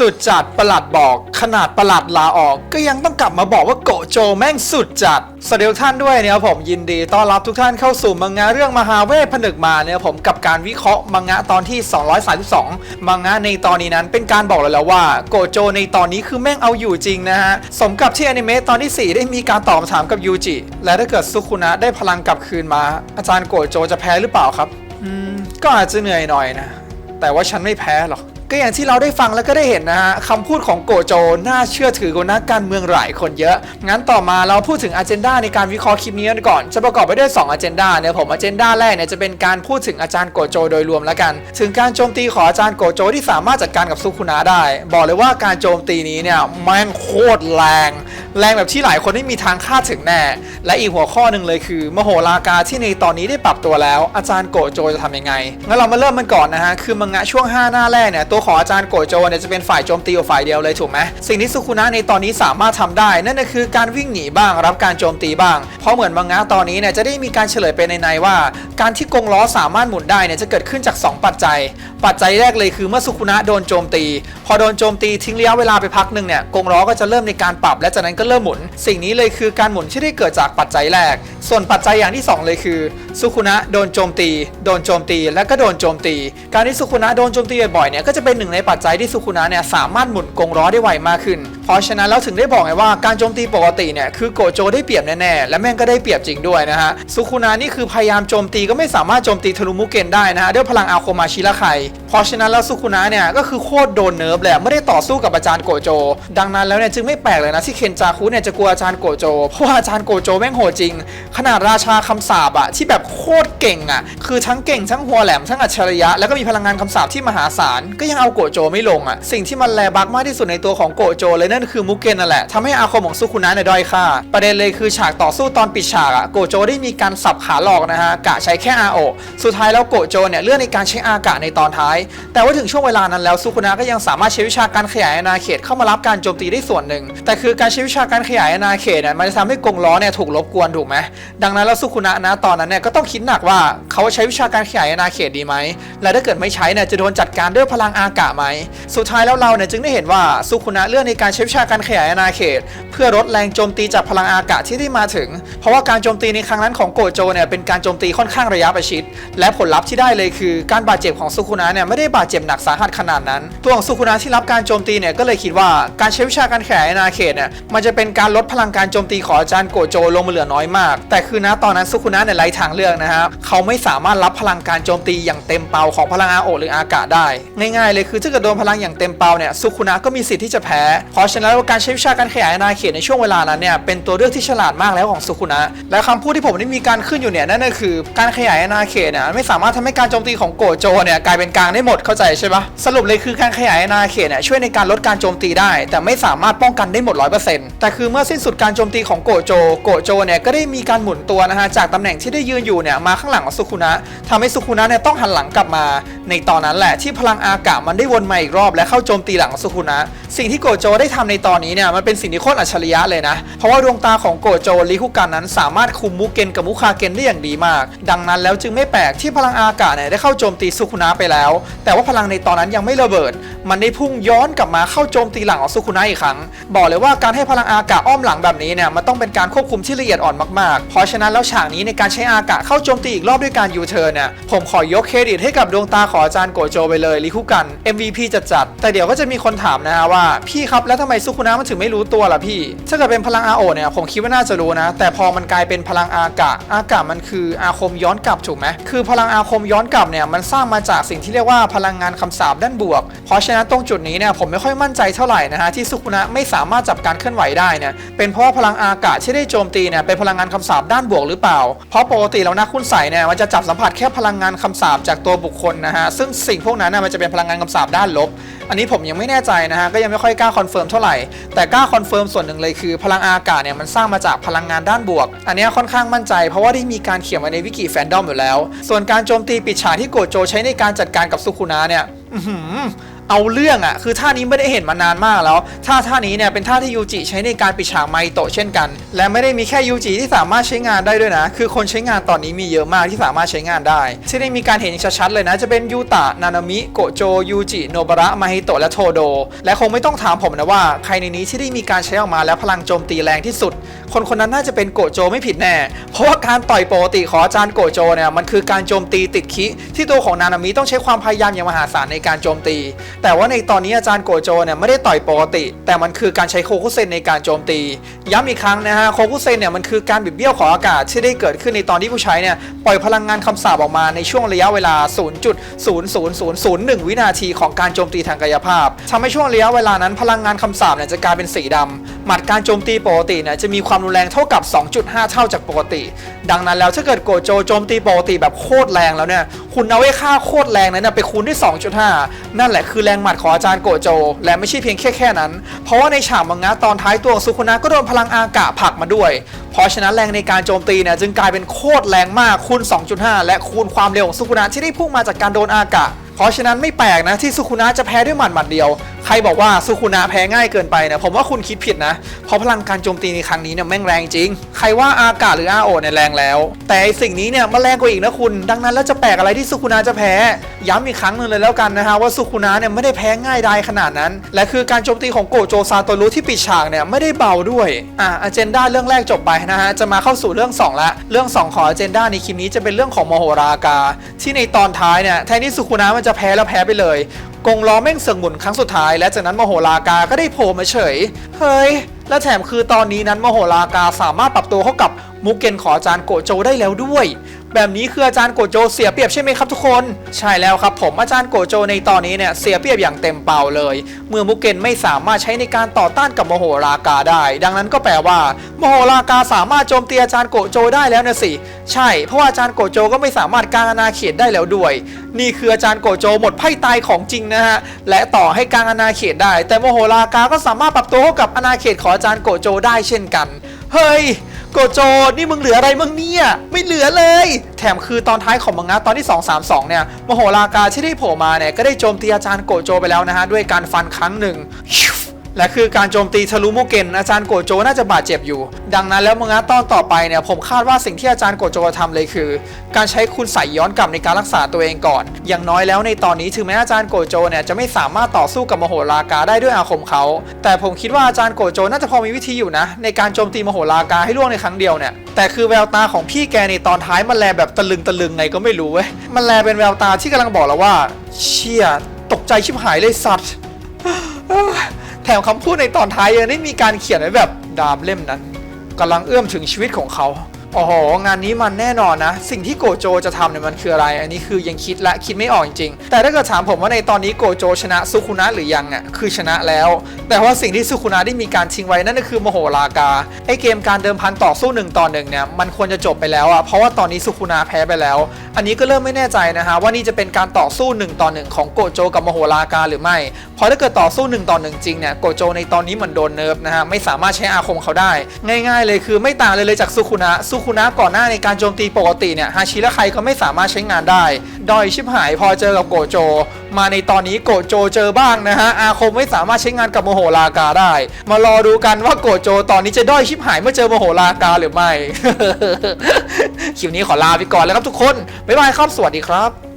สุดจัดประหลัดบอก ขนาดประหลัดลาออก ก็ยังต้องกลับมาบอกว่าโกโจแม่งสุดจัดสวัสดีทุกท่านด้วยเนี่ยผมยินดีต้อนรับทุกท่านเข้าสู่มังงะเรื่องมหาเวทผนึกมาเนี่ยผมกับการวิเคราะห์มังงะตอนที่ 232 มังงะในตอนนี้นั้นเป็นการบอกเลยแล้วว่าโกโจในตอนนี้คือแม่งเอาอยู่จริงนะฮะ สมกับที่อนิเมะตอนที่ 4 ได้มีการตอบคำถามกับยูจิ และถ้าเกิดซุคุนะได้พลังกลับคืนมา อาจารย์โกโจจะแพ้หรือเปล่าครับ อืมก็อาจจะเหนื่อยหน่อยนะ แต่ว่าฉันไม่แพ้หรอก ก็อย่างที่เราได้ฟังแล้วก็ได้เห็นนะฮะคำพูดของโกโจน่าเชื่อถือกว่านักการเมืองหลายคนเยอะ งั้นต่อมาเราพูดถึงอ g e n d a ในการวิเคราะห์คลิปนี้กันก่อนจะประกอบไปด้วย2 a g e n d a เนี่ยผมอ g e n d a แรกเนี่ยจะเป็นการพูดถึงอาจารย์โกโจโดยรวมแล้วกัน ถึงการโจมตีของอาจารย์โกโจที่สามารถจัดการกับซุคุนะได้ บอกเลยว่าการโจมตีนี้เนี่ยแม่งโคตรแรง แรงแบบที่หลายคนไม่มีทางคาดถึงแน่ และอีกหัวข้อหนึ่งเลยคือ มโหรากาที่ในตอนนี้ได้ปรับตัวแล้ว อาจารย์โกโจจะทำยังไงงั้นเรามาเริ่มมันก่อนนะฮะคือมังงะช่วง 5 หน้าแรกเนี่ยตัวของอาจารย์โกโจเนี่ยจะเป็นฝ่ายโจมตีอยู่ฝ่ายเดียวเลยถูกไหมสิ่งที่สุคุนะในตอนนี้สามารถทำได้ นั่นก็คือการวิ่งหนีบ้างรับการโจมตีบ้าง เพราะเหมือนมังงะตอนนี้เนี่ยจะได้มีการเฉลยไปในในว่า การที่กงล้อสามารถหมุนได้เนี่ยจะเกิดขึ้นจาก 2 ปัจจัย ปัจจัยแรกเลยคือเมื่อสุคุนะโดนโจมตี พอโดนโจมตีทิ้งระยะเวลาไปพักหนึ่งเนี่ยกงล้อก็จะเริ่มในการปรับ และจากนั้นก็เริ่มหมุน สิ่งนี้เลยคือการหมุนที่ได้เกิดจากปัจจัยแรก ส่วนปัจจัยอย่างที่ 2 เลยคือสุคุนะโดนโจมตี โดนโจมตี และก็โดนโจมตี การที่สุคุนะโดนโจมตีบ่อยๆเนี่ยก็จะเป็นหนึ่งในปัจจัยที่สุคุนะเนี่ยสามารถหมุนกงล้อได้ไวมากขึ้น เพราะฉะนั้นแล้วถึงได้บอกไงว่าการโจมตีปกติเนี่ยคือโกโจได้เปรียบแน่ๆและแม่งก็ได้เปรียบจริงด้วยนะฮะสุคุนะนี่คือพยายามโจมตีก็ไม่สามารถโจมตีทะลุมุเกนได้นะฮะด้วยพลังอาโคมาชิระไค เพราะฉะนั้นแล้วสุคุนะเนี่ยก็คือโคตรโดนเนิร์ฟแหละไม่ได้ต่อสู้กับอาจารย์โกโจ ดังนั้นแล้วเนี่ยจึงไม่แปลกเลยนะที่เคนจาคุเนี่ยจะกลัวอาจารย์โกโจ เพราะว่าอาจารย์โกโจแม่งโหดจริง ขนาดราชาคำสาบอะที่แบบโคตรเก่งอะคือทั้งเก่งทั้งหัวแหลมทั้งอัจฉริยะแล้วก็มีพลังงานคำสาบที่มหาศาลก็ยังเอาโกโจไม่ลงอะสิ่งที่มันแลบักมากที่สุดในตัวของโกโจเลยนั่นคือมุกเกนนั่นแหละทำให้อาคมของซุคุนะเนี่ยด้อยค่า ประเด็นเลยคือฉากต่อสู้ตอนปิดฉากอะโกโจได้มีการสับขาหลอกนะฮะกะใช้แค่อาโอสุดท้ายแล้วโกโจเนี่ยเลือกในการใช้อากะในตอนท้ายแต่ว่าถึงช่วงเวลานั้นแล้วซุคุนะก็ยังสามารถใช้วิชาการขยายอาณาเขตเข้ามารับการโจมตีได้ส่วนหนึ่ง แต่คือการใช้วิชาการขยายอาณาเขตเนี่ยมันจะทำให้กงล้อเนี่ยถูกรบกวนถูกไหมดังนั้นแล้วซุคุนะนะตอนนั้นเนี่ยก็ต้องคิดหนักว่าเขาใช้วิชาการขยายอาณาเขตดีไหมและถ้าเกิดไม่ใช้เนี่ยจะโดนจัดการด้วยพลังอากะไหมสุดท้ายแล้วเราเนี่ยจึงได้เห็นว่าซุคุนะเลือกในการใช้วิชาการขยายอาณาเขต เพื่อลดแรงโจมตีจากพลังอากาศที่ได้มาถึง เพราะว่าการโจมตีในครั้งนั้นของโกโจเนี่ยเป็นการโจมตีค่อนข้างระยะประชิด และผลลัพธ์ที่ได้เลยคือการบาดเจ็บของซุคุนะเนี่ยไม่ได้บาดเจ็บหนักสาหัสขนาดนั้น ตัวของซุคุนะที่รับการโจมตีเนี่ยก็เลยคิดว่าการใช้วิชาการแขยายอาณาเขตเนี่ยมันจะเป็นการลดพลังการโจมตีของอาจารย์โกโจลงมาเหลือน้อยมาก แต่คือนะตอนนั้นซุคุนะเนี่ยไร้ทางเลือกนะครับเขาไม่สามารถรับพลังการโจมตีอย่างเต็มเปาของพลังอาโอหรืออากาศได้ ง่ายๆเลยคือถ้าเกิดโดนพลังอย่างเต็มเปาเนี่ยซุคุนะก็มีสิทธิ์ที่จะแพ้เพราะฉะนั้นแล้วการใช้วิชาการขยายอาณาเขตในช่วงเวลานั้นเนี่ยเป็นตัวเลือกที่ฉลาดมากแล้วของซุคุนะและคำพูดที่ผมได้มีการขึ้นอยู่เนี่ยนั่นก็คือ การขยายอาณาเขตเนี่ยไม่สามารถทำให้การโจมตีของโกโจเนี่ยกลายเป็นกลางได้ไม่หมดเข้าใจใช่ปะสรุปเลยคือการขยายอาณาเขตเนี่ยช่วยในการลดการโจมตีได้ แต่ไม่สามารถป้องกันได้หมด 100%แต่คือเมื่อสิ้นสุดการโจมตีของโกโจ โกโจเนี่ยก็ได้มีการหมุนตัวนะฮะจากตำแหน่งที่ได้ยืนอยู่เนี่ยมาข้างหลังของซุคุนะทำให้ซุคุนะเนี่ยต้องหันหลังกลับมา ในตอนนั้นแหละที่พลังอากาศมันได้วนมาอีกรอบ และเข้าโจมตีหลังของซุคุนะสิ่งที่โกโจได้ทำในตอนนี้เนี่ยมันเป็นสิ่งที่โคตรอัจฉริยะเลยนะ เพราะว่าดวงตาของโกโจริคุกันนั้น สามารถคุมมุเกนกับมุคาเกนได้อย่างดีมาก ดังนั้นแล้วจึงไม่แปลกที่พลังอากาศเนี่ยได้เข้าโจมตีซุคุนะไปแล้วแต่ว่าพลังในตอนนั้นยังไม่ระเบิด มันได้พุ่งย้อนกลับมาเข้าโจมตีหลังของซุคุนะอีกครั้ง บอกเลยว่าการให้พลังอากาศอ้อมหลังแบบนี้เนี่ยมันต้องเป็นการควบคุมที่ละเอียดอ่อนมากๆ เพราะฉะนั้นแล้วฉากนี้ในการใช้อากาศเข้าโจมตีอีกรอบด้วยการยูเทิร์นเนี่ยผมขอยกเครดิตให้กับดวงตาของอาจารย์โกโจไปเลยริคุกัน MVP จัดจัดแต่เดี๋ยวก็จะมีคนถามนะฮะว่าพี่ครับแล้วทำไมซุคุนะมันถึงไม่รู้ตัวล่ะพี่ ถ้าเกิดเป็นพลังอาโอเนี่ยผมคิดว่าน่าจะรู้นะ แต่พอมันกลายเป็นพลังอากาศอากาศมันคืออาคมย้อนกลับถูกไหมคือพลังอาคมย้อนกลับเนี่ยมันสร้างมาจากสิ่งที่เรียกว่าพลังงานคำสาบด้านบวก เพราะฉะนั้นตรงจุดนี้เนี่ยผมไม่ค่อยมั่นใจเท่าไหร่นะฮะที่สุกุนะไม่สามารถจับการเคลื่อนไหวได้เนี่ยเป็นเพราะว่าพลังอากาศที่ได้โจมตีเนี่ยเป็นพลังงานคำสาบด้านบวกหรือเปล่า เพราะปกติแล้วนะคุณใส่เนี่ยมันจะจับสัมผัสแค่พลังงานคำสาบจากตัวบุคคลนะฮะซึ่งสิ่งพวกนั้นนะมันจะเป็นพลังงานคำสาบด้านลบ อันนี้ผมยังไม่แน่ใจนะฮะก็ยังไม่ค่อยกล้าคอนเฟิร์มเท่าไหร่แต่กล้าคอนเฟิร์มส่วนหนึ่งเลยคือพลังอากาศเนี่ยมันสร้างมาจากพลังงานด้านบวก อันนี้ค่อนข้างมั่นใจ เพราะว่าได้มีการเขียนไว้ในวิกิแฟนดอมอยู่แล้ว ส่วนการโจมตีปิดฉากที่โกโจใช้ในการจัดการกับซุคุนะเนี่ย เอาเรื่องอะคือท่านี้ไม่ได้เห็นมานานมากแล้วท่าท่านี้เนี่ยเป็นท่าที่ยูจิใช้ในการปิดฉากไมโตะเช่นกัน และไม่ได้มีแค่ยูจิที่สามารถใช้งานได้ด้วยนะ คือคนใช้งานตอนนี้มีเยอะมากที่สามารถใช้งานได้ ที่ได้มีการเห็นชัดๆเลยนะ จะเป็นยูตะนานามิโกโจยูจิโนบาระมาฮิโตะและโทโด และคงไม่ต้องถามผมนะว่าใครในนี้ที่ได้มีการใช้ออกมาแล้วพลังโจมตีแรงที่สุด คนคนนั้นน่าจะเป็นโกโจไม่ผิดแน่ เพราะว่าการต่อยปกติของอาจารย์โกโจเนี่ยมันคือการโจมตีติดคิที่ตัวของนานามิต้องใช้ความพยายามอย่างมหาศาลในการโจมตีแต่ว่าในตอนนี้อาจารย์โกโจเนี่ยไม่ได้ต่อยปกติ แต่มันคือการใช้โคคุเซนในการโจมตี ย้ำอีกครั้งนะฮะโคคุเซนเนี่ยมันคือการบิดเบี้ยวของอากาศที่ได้เกิดขึ้นในตอนที่ผู้ใช้เนี่ยปล่อยพลังงานคำสาปออกมาในช่วงระยะเวลา 0.00001 วินาทีของการโจมตีทางกายภาพทำให้ช่วงระยะเวลานั้นพลังงานคำสาปเนี่ยจะกลายเป็นสีดำหมัดการโจมตีปกติเนี่ยจะมีความรุนแรงเท่ากับ 2.5 เท่าจากปกติ ดังนั้นแล้วถ้าเกิดโกโจโจมตีปกติแบบโคตรแรงแล้วเนี่ยคุณเอาไอ้ค่าโคตรแรงนั้นนะไปคูณด้วย 2.5 นั่นแหละคือรงหมัดของอาจารย์โกโจ และไม่ใช่เพียงแค่แค่นั้น เพราะว่าในฉากมังงะตอนท้ายตัวของซุคุนะก็โดนพลังอากาศผลักมาด้วย เพราะฉะนั้นแรงในการโจมตีเนี่ยจึงกลายเป็นโคตรแรงมากคูณ 2.5 และคูณความเร็วของซุคุนะที่ได้พุ่งมาจากการโดนอากาศ เพราะฉะนั้นไม่แปลกนะที่ซุคุนะจะแพ้ด้วยหมัดหมัดเดียวใครบอกว่าซุคุนะแพ้ง่ายเกินไปนะผมว่าคุณคิดผิดนะ เพราะพลังการโจมตีในครั้งนี้เนี่ยแม่งแรงจริง ใครว่าอากาศหรืออาโอเนี่ยแรงแล้ว แต่สิ่งนี้เนี่ยมันแรงกว่าอีกนะคุณ ดังนั้นแล้วจะแปลกอะไรที่ซุคุนะจะแพ้ ย้ำอีกครั้งหนึ่งเลยแล้วกันนะฮะว่าซุคุนะเนี่ยไม่ได้แพ้ง่ายดขนาดนั้น และคือการโจมตีของโกโจซาโตรุที่ปิดฉากเนี่ยไม่ได้เบาด้วยอะอเจนดาเรื่องแรกจบไปนะฮะจะมาเข้าสู่เรื่องสองละเรื่องสองของอเจนดาในคลิปนี้จะเป็นเรื่องของโมโหรากา ที่ในตอนท้ายเนี่ยแทนที่ซุคุนะมันจะแพ้แล้วแพ้ไปเลย กงล้อแม่งเสืองหมุนครั้งสุดท้าย และจากนั้นมโหรากาก็ได้โผล่มาเฉย เฮ้ย และแถมคือตอนนี้นั้นมโหรากาสามารถปรับตัวเข้ากับมุกเกนขออาจารย์โกโจได้แล้วด้วย แบบนี้คืออาจารย์โกโจเสียเปรียบใช่ไหมครับทุกคน ใช่แล้วครับผมอาจารย์โกโจในตอนนี้เนี่ยเสียเปรียบอย่างเต็มเป่าเลย เมื่อมุกเกนไม่สามารถใช้ในการต่อต้านกับมโหรากาได้ ดังนั้นก็แปลว่า มโหรากาสามารถโจมตีอาจารย์โกโจได้แล้วนะสิ ใช่ เพราะาอาจารย์โกโจก็ไม่สามารถกางอาณาเขตได้แล้วด้วย นี่คืออาจารย์โกโจหมดไพ่ตายของจริงนะฮะและต่อให้กางอาณาเขตได้ แต่โมโหรากาก็สามารถปรับตัวเข้ากับอาณาเขตของอาจารย์โกโจได้เช่นกัน เฮ้ย โกโจนี่มึงเหลืออะไรมึงเนี่ย ไม่เหลือเลย แถมคือตอนท้ายของมังงะตอนที่ 232 เนี่ยมโหรากาที่ได้โผล่มาเนี่ยก็ได้โจมตีอาจารย์โกโจไปแล้วนะฮะด้วยการฟันครั้งหนึ่ง และคือการโจมตีทะลุโมเกนอาจารย์โกโจน่าจะบาดเจ็บอยู่ ดังนั้นแล้วมังงะตอนต่อไปเนี่ยผมคาดว่าสิ่งที่อาจารย์โกโจจะทำเลยคือ การใช้คุณใส่ย้อนกลับในการรักษาตัวเองก่อน อย่างน้อยแล้วในตอนนี้ถึงแม้อาจารย์โกโจเนี่ยจะไม่สามารถต่อสู้กับมโหรากาได้ด้วยอาคมเขา แต่ผมคิดว่าอาจารย์โกโจน่าจะพอมีวิธีอยู่นะ ในการโจมตีมโหรากาให้ล่วงในครั้งเดียวเนี่ยแต่คือแววตาของพี่แกในตอนท้ายมันแลแบบตะลึงตะลึงไงก็ไม่รู้เว้ยมันแลเป็นแววตาที่กำลังบอกเราว่า เชี่ยตกใจชิบหายเลยสัตว์ ถมคำพูดในตอนท้ายยังได้มีการเขียนไว้แบบดาบเล่มนั้นกำลังเอื้อมถึงชีวิตของเขา โอ้โหงานนี้มันแน่นอนนะ สิ่งที่โกโจจะทำเนี่ยมันคืออะไร อันนี้คือยังคิดและคิดไม่ออกจริงๆ แต่ถ้าเกิดถามผมว่าในตอนนี้โกโจชนะซุคุนะหรือยังอะคือชนะแล้ว แต่ว่าสิ่งที่ซุคุนะได้มีการทิ้งไว้นั่นก็คือโมโหรากาไอเกมการเดิมพันต่อสู้หนึ่งต่อหนึ่งเนี่ยมันควรจะจบไปแล้วอะเพราะว่าตอนนี้ซุคุนะแพ้ไปแล้ว อันนี้ก็เริ่มไม่แน่ใจนะฮะว่านี่จะเป็นการต่อสู้หนึ่งต่อหนึ่งของโกโจกับโมโหรากาหรือไม่ เพราะถ้าเกิดต่อสู้หนึ่งต่อหนึ่งจริงเนี่ยโกโจในตอนนี้เหมือนโดนเนิร์ฟนะฮะไม่สามารถใช้อาคมเขาได้ ง่าย ๆ เลยคือไม่ต่างเลยเลยจากซุคุนะซุคุนะก่อนหน้าในการโจมตีปกติเนี่ยฮาชิและใครก็ไม่สามารถใช้งานได้ดอยชิบหายพอเจอกับโกโจ มาในตอนนี้โกโจเจอบ้างนะฮะอาคมไม่สามารถใช้งานกับโมโหลากาได้ มารอดูกันว่าโกโจตอนนี้จะด้อยชิบหายเมื่อเจอโมโหลากาหรือไม่คลิปนี้ขอลาไปก่อนแล้วครับทุกคนบ๊ายบายครับสวัสดีครับ